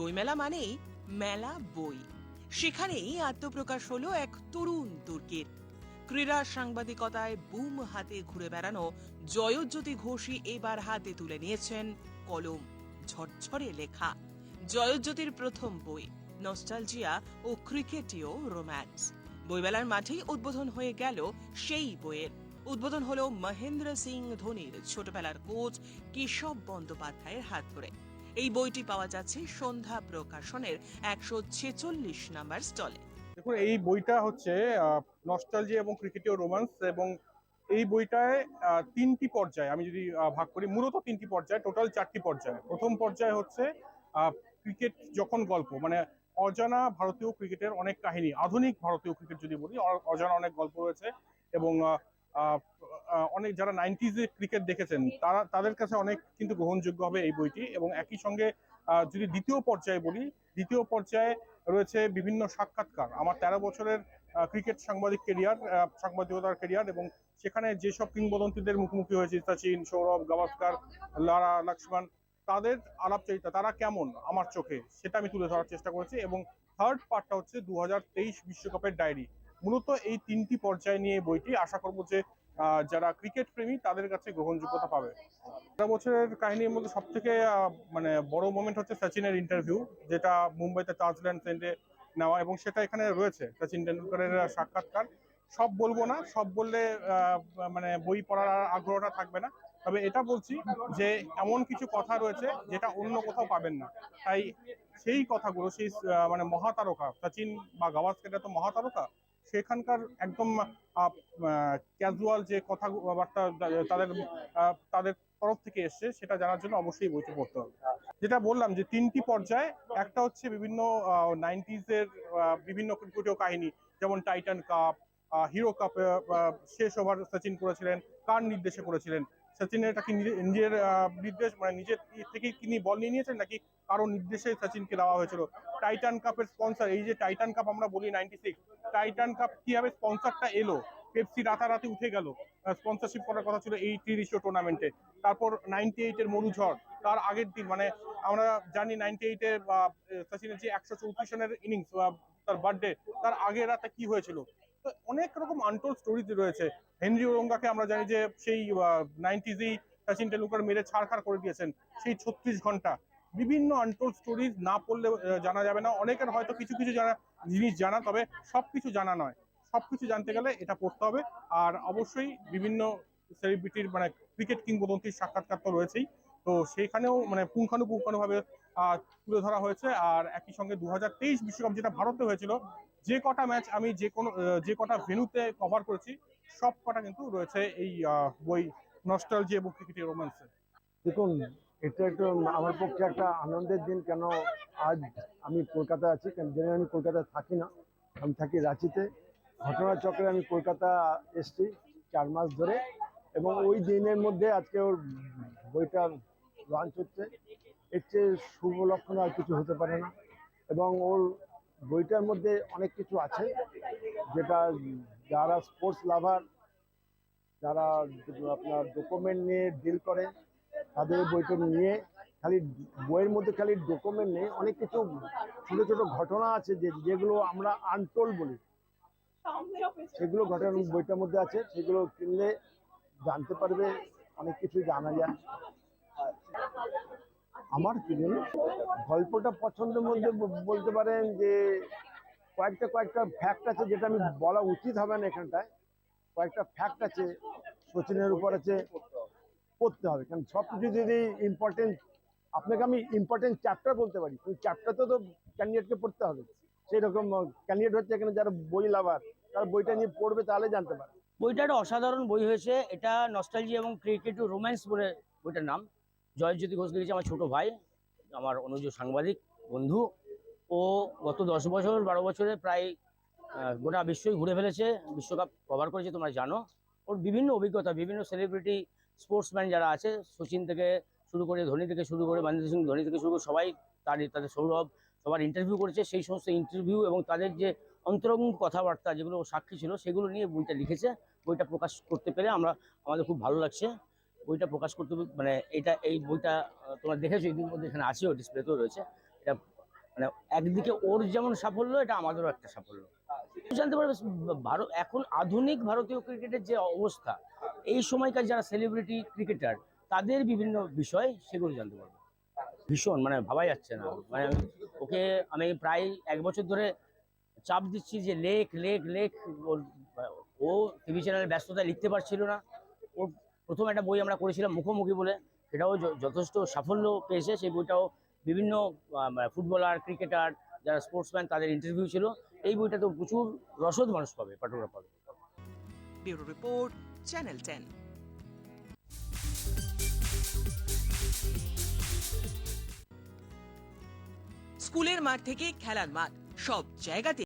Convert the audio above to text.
বইমেলা মানেই মেলা বই। সেখানেই আত্মপ্রকাশ হলো এক তরুণ তুর্কির ক্রীড়া সাংবাদিকতায় বুম হাতে ঘুরে বেড়ানো জয়জ্যোতি ঘোষই এবার হাতে তুলে নিয়েছেন কলম, ঝরঝরে লেখা। জয়জ্যোতির প্রথম বই, নস্টালজিয়া ও ক্রিকেটীয় রোম্যান্স। বইমেলার মাঠেই উদ্বোধন হয়ে গেল সেই বইয়ের। উদ্বোধন হলো মহেন্দ্র সিং ধোনির ছোটবেলার কোচ কেশব বন্দ্যোপাধ্যায়ের হাত ধরে। এই বইটি পাওয়া যাচ্ছে সন্ধ্যা প্রকাশনের একশো ছেচল্লিশ নাম্বার স্টলে। দেখুন, এই বইটা হচ্ছে নস্টালজি এবং ক্রিকেটীয় রোমান্স এবং এই বইটায় তিনটি পর্যায়ে আমি যদি ভাগ করি, মূলত তিনটি পর্যায়ে টোটাল চারটি পর্যায়ে। প্রথম পর্যায়ে হচ্ছে ক্রিকেট যখন গল্প মানে অজানা ভারতীয় ক্রিকেটের অনেক কাহিনী, আধুনিক ভারতীয় ক্রিকেট যদি বলি অজানা অনেক গল্প রয়েছে এবং অনেক যারা নাইনটিজে ক্রিকেট দেখেছেন, তারা তাদের কাছে অনেক কিন্তু গ্রহণযোগ্য হবে এই বইটি এবং একই সঙ্গে যদি দ্বিতীয় পর্যায়ে বলি, দ্বিতীয় পর্যায়ে রয়েছে বিভিন্ন সাক্ষাৎকার। আমার তেরো বছরের ক্রিকেট সাংবাদিক কেরিয়ার সাংবাদিকতার কেরিয়ার এবং সেখানে যেসব কিংবদন্তিদের মুখোমুখি হয়েছে, সচিন, সৌরভ, গাভাস্কার, লারা, লক্ষ্মণ, তাদের আলাপচারিতা, তারা কেমন আমার চোখে, সেটা আমি তুলে ধরার চেষ্টা করেছি এবং থার্ড পার্টটা হচ্ছে দু বিশ্বকাপের ডায়েরি মূলত এই তিনটি পর্যায়ে নিয়ে বইটি। আশা করব যে যারা ক্রিকেট প্রেমী, তাদের কাছে গ্রহণযোগ্যতা পাবে। তেরো বছরের কাহিনীর মধ্যে সব থেকে মানে বড় মোমেন্ট হচ্ছে সচিনের ইন্টারভিউ যেটা মুম্বাইতে তাজল্যান্ড সেন্টে নেওয়া এবং সেটা এখানে রয়েছে, সচিন টেন্ডুলকারের সাক্ষাৎকার। সব বলব না, সব বললে মানে বই পড়ার আগ্রহটা থাকবে না। তবে এটা বলছি যে, এমন কিছু কথা রয়েছে যেটা অন্য কোথাও পাবেন না। তাই সেই কথাগুলো, সেই মানে মহাতারকা, সচিন বা গাভাস্কার তো মহাতারকা? সেখানকার একদম ক্যাজুয়াল যে কথাবার্তা তাদের তাদের তরফ থেকে এসছে, সেটা জানার জন্য অবশ্যই বইটি পড়তে হবে। যেটা বললাম যে তিনটি পর্যায়ে, একটা হচ্ছে বিভিন্ন নাইনটিজ এর বিভিন্ন ক্রিকেটীয় কাহিনী, যেমন টাইটান কাপ হিরো কাপ শেষ ওভার সচিন করেছিলেন, কার নির্দেশে করেছিলেন সচিনের এটা কি নিজে- নিজের নির্দেশ মানে নিজের থেকে তিনি বল নিয়ে নিয়েছেন নাকি কারও নির্দেশে সচিনকে দেওয়া হয়েছিল? টাইটান কাপের স্পন্সর এই যে টাইটান কাপ আমরা বলি নাইনটি সিক্স টাইটান কাপ কীভাবে স্পন্সরটা এলো? পেপসি রাতারাতি উঠে গেল। স্পন্সরশিপ করার কথা ছিল এই ত্রিশীয় টুর্নামেন্টে তারপর নাইনটি এইটের মরুঝড়, তার আগের দিন মানে আমরা জানি নাইনটি এইটে সচিনের যে একশো চৌত্রিশ রানের ইনিংস তার বার্থডে তার আগের রাতে কি হয়েছিল? অনেক রকম আনটোল স্টোরি রয়েছে। হেনরি ওরঙ্গাকে আমরা জানি যে সেই নাইনটিজেই সচিন টেন্ডুলকার মেরে ছাড়খাড় করে দিয়েছেন, সেই ছত্রিশ ঘণ্টা। বিভিন্ন আনটোল স্টোরিজ না পড়লে জানা যাবে না। অনেকের হয়তো কিছু কিছু জানা, জিনিস জানা, তবে সবকিছু জানা নয়। সবকিছু জানতে গেলে এটা পড়তে হবে। আর অবশ্যই বিভিন্ন সেলিব্রিটির মানে ক্রিকেট কিংবদন্তির সাক্ষাৎকার তো রয়েছেই। তো সেখানেও মানে পুঙ্খানুপুঙ্খানুভাবে তুলে ধরা হয়েছে। আর একই সঙ্গে দু বিশ্বকাপ যেটা ভারতে হয়েছিল যে কটা ম্যাচ আমি যে কোনো যে কটা ভেনুতে কভার করেছি, সব কটা কিন্তু রয়েছে এই বই নস্টালজি এবং ক্রিকেটের রোমান্সে দেখুন, এটা একটু আমার পক্ষে একটা আনন্দের দিন, কেন আজ আমি কলকাতায় আছি, কেন জেনে আমি কলকাতায় থাকি না, আমি থাকি রাঁচিতে। ঘটনাচক্রে আমি কলকাতা এসছি চার মাস ধরে, এবং ওই দিনের মধ্যে আজকে ওর বইটা লঞ্চ হচ্ছে। এর চেয়ে শুভ লক্ষণ আর কিছু হতে পারে না, এবং ওর বইটার মধ্যে অনেক কিছু আছে, যেটা যারা স্পোর্টস লাভার যারা আপনার ডকুমেন্ট নিয়ে ডিল করে, তাদের বইটা নিয়ে খালি বইয়ের মধ্যে খালি ডকুমেন্ট নেই, অনেক কিছু ছোট ছোট ঘটনা আছে যে যেগুলো আমরা আনটোল বলি। সেগুলো ঘটনা বইটার মধ্যে আছে, সেগুলো কিনলে জানতে পারবে, অনেক কিছু জানা যায়। আমার জানি, গল্পটা পছন্দের মধ্যে বলতে পারেন যে কয়েকটা কয়েকটা ফ্যাক্ট আছে যেটা আমি বলা উচিত হবে না এখানটায়। কয়েকটা ফ্যাক্ট আছে সচিনের উপর আছে পড়তে হবে। কারণ সব কিছু যদি ইম্পর্টেন্ট আপনাকে আমি ইম্পর্টেন্ট চ্যাপ্টার বলতে পারি। কিন্তু চ্যাপ্টার তো তো ক্যান্ডিডেটকে পড়তে হবে। সেই রকম ক্যান্ডিডেট হচ্ছে এখানে যারা বই লাভার তারা বইটা নিয়ে পড়বে তাহলে জানতে পারে বইটা একটা অসাধারণ বই হয়েছে এটা নস্টালজি এবং ক্রিকেট রোম্যান্স বলে বইটার নাম। জয়জ্যোতি ঘোষ লিখেছে আমার ছোট ভাই, আমার অনুজ সাংবাদিক, বন্ধু। ও গত দশ বছর, বারো বছরে প্রায় গোটা বিশ্বই ঘুরে ফেলেছে, বিশ্বকাপ কভার করেছে তোমরা জানো। ওর বিভিন্ন অভিজ্ঞতা, বিভিন্ন সেলিব্রিটি স্পোর্টসম্যান যারা আছে, সচিন থেকে শুরু করে, ধোনি থেকে শুরু করে মহেন্দ্র সিং, ধোনি থেকে শুরু করে, সবাই তার তাদের সৌরভ সবার ইন্টারভিউ করেছে। সেই সমস্ত ইন্টারভিউ এবং তাদের যে অন্তরঙ্গ কথাবার্তা, যেগুলো সাক্ষী ছিল, সেগুলো নিয়ে বইটা লিখেছে। বইটা প্রকাশ করতে পেরে আমরা, আমাদের খুব ভালো লাগছে। বইটা প্রকাশ করতে পে- মানে এটা এই বইটা তোমরা দেখেছ এদিন মধ্যে এখানে আছেও ডিসপ্লেতেও রয়েছে। এটা মানে একদিকে ওর যেমন সাফল্য, এটা আমাদেরও একটা সাফল্য। জানতে পারবে, ভারত, এখন আধুনিক ভারতীয় ক্রিকেটের যে অবস্থা, এই সময়কার যারা সেলিব্রিটি ক্রিকেটার তাদের বিভিন্ন বিষয় সেগুলো জানতে পারব। ভীষণ মানে ভাবা যাচ্ছে না। মানে ওকে আমি প্রায় এক বছর ধরে চাপ দিচ্ছি যে লেখ লেখ লেখ, ও টিভি চ্যানেলে ব্যস্ততায় লিখতে পারছিল না। ওর প্রথম একটা বই আমরা করেছিলাম মুখোমুখি বলে, সেটাও যথেষ্ট সাফল্য পেয়েছে। সেই বইটাও বিভিন্ন ফুটবলার, ক্রিকেটার, যারা স্পোর্টসম্যান তাদের ইন্টারভিউ ছিল। এই বইটা তো প্রচুর রসদ মানুষ পাবে, পাঠকরা পাবে। Bureau report, channel ten. স্কুলের মাঠ থেকে খেলার মাঠ, সব জায়গাতে